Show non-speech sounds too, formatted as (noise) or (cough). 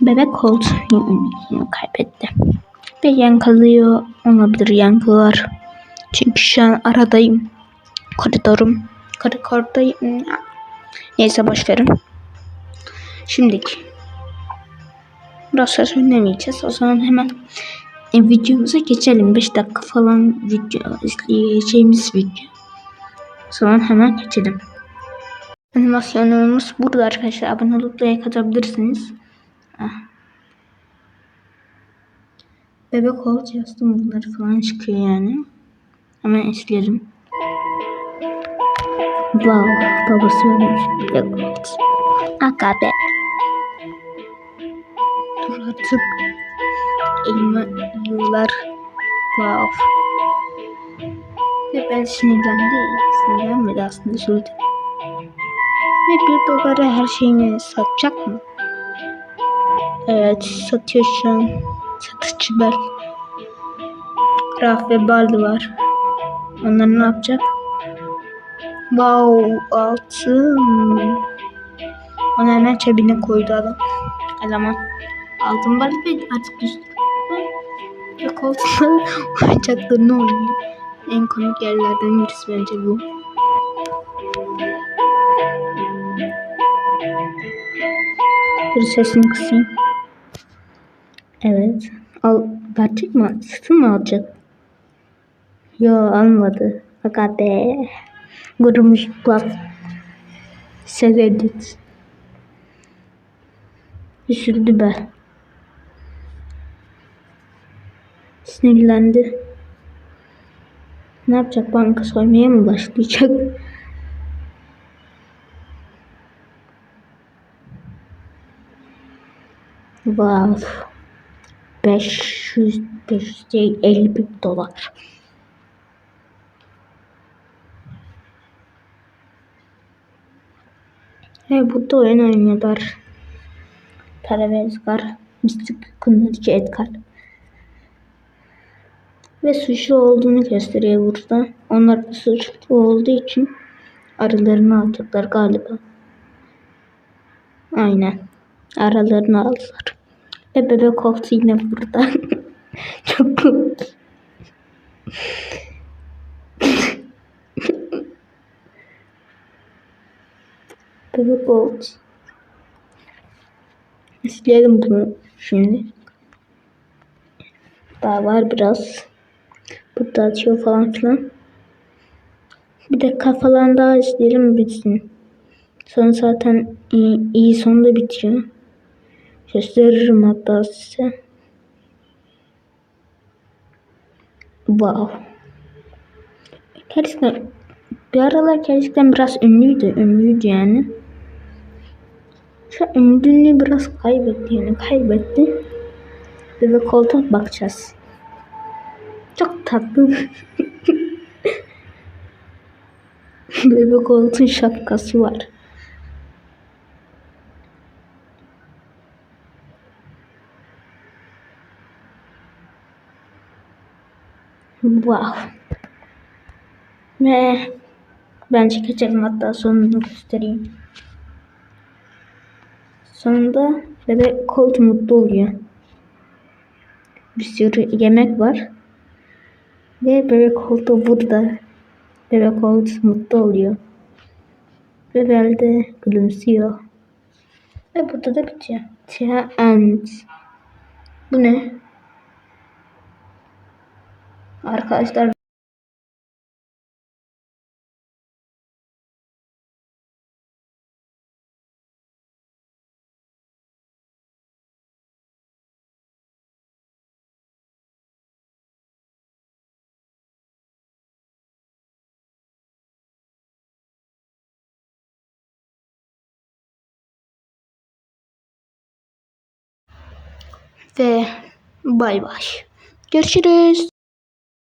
Bebek ümidini kaybetti. Ve yankılıyor olabilir yankılar. Çünkü şu an aradayım. Koridorum. Koridordayım. Neyse boşverin. Şimdiki. Biraz söz söylemeyeceğiz. O zaman hemen e, videomuza geçelim. 5 dakika falan video izleyeceğimiz video. O zaman hemen geçelim. Animasyonumuz burada arkadaşlar. Abone olup like atabilirsiniz. Ah. Bebek ol yazdım bunları falan çıkıyor yani. Hemen eslerim. Wow, babası ölmüş bebek ol. Aga be. Dur artık. Elime yıllar. Wow. Ve ben sinirlendim. Sinirlenmedi aslında söyledim. Ve bir dolara her şeyini satacak mı? Evet satıyor şu an. Satıcı Bel. Raf ve Baldi var. Onlar ne yapacak? Wow altın. Onu hemen cebine koydu adam. Eleman. Altın Baldi ve artık düştü. Ve koltuklar (laughs) oyuncaklarını oynuyor. En komik yerlerden birisi bence bu. Bir sesini kısayım. Evet. Al, verecek mi? Sütü mü alacak? Yo almadı. Fakat be. Vurmuş bak. Sevedik. Üzüldü be. Sinirlendi. Ne yapacak? Banka soymaya mı başlayacak? Wow. 500 500 değil 50 bin dolar. Ve burada oyun oynuyorlar. Para ve Edgar. Mistik Kınırcı Edgar. Ve suçlu olduğunu gösteriyor burada. Onlar suçlu olduğu için aralarını alacaklar galiba. Aynen. Aralarını aldılar. Ve bebek koltuğu yine burada. (laughs) Çok komik. bebek oldu. İzleyelim bunu şimdi. Daha var biraz. Burada atıyor falan filan. Bir de kafalan daha izleyelim bitsin. Sonra zaten iyi, iyi sonunda bitiyor. Gösteririm hatta size. Wow. Gerçekten bir aralar gerçekten biraz ünlüydü. Ünlüydü yani. Şu an ünlülüğünü biraz kaybetti yani kaybetti. Ve koltuğa bakacağız. Çok tatlı. (laughs) Bebek koltuğun şapkası var. Wow. Ve ben çekeceğim hatta sonunu göstereyim. Sonunda bebek Colt mutlu oluyor. Bir sürü yemek var. Ve bebek Colt da burada. Bebek Colt mutlu oluyor. Ve de gülümsüyor. Ve burada da bitiyor. The end. Bu ne? Arkadaşlar ve bay bay. Görüşürüz.